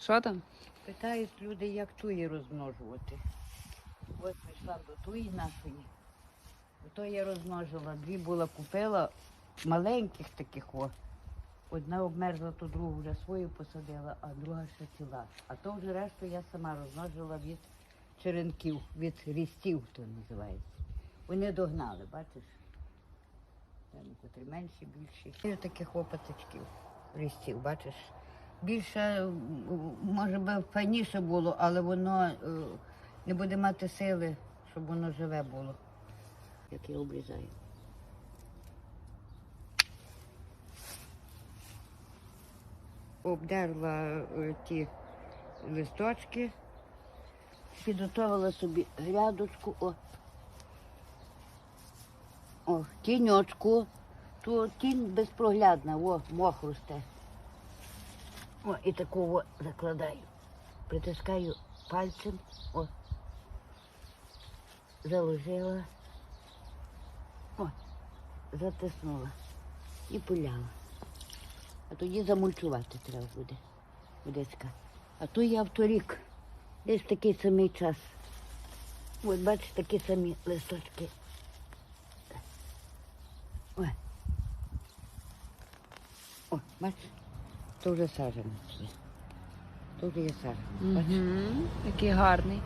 Що там? Питають люди, як туї розмножувати. От прийшла до туї нашої. Ото я розмножила. Дві була купила маленьких таких о. Одна обмерзла, то другу вже свою посадила, а друга ще ціла. А то вже решту я сама розмножила від черенків, від рістів, то називається. Вони догнали, бачиш? Там котрі менші, більші. Таких опаточків, рістів, бачиш? Більше, може би, файніше було, але воно е, не буде мати сили, щоб воно живе було. Як я обрізаю. Обдерла е, ті листочки, підготовила собі грядочку. О, о тіньочку. Тут тінь безпроглядна, о, мох росте. О, і такого закладаю. Притискаю пальцем. О. Заложила. О, затиснула. І поляла. А тоді замульчувати треба буде. Водичка. А то я в торік. Десь такий самий час. От бачите, такі самі листочки. Ой. О, бачиш? То вже дуже є. Саджанець. Угу. Який гарний.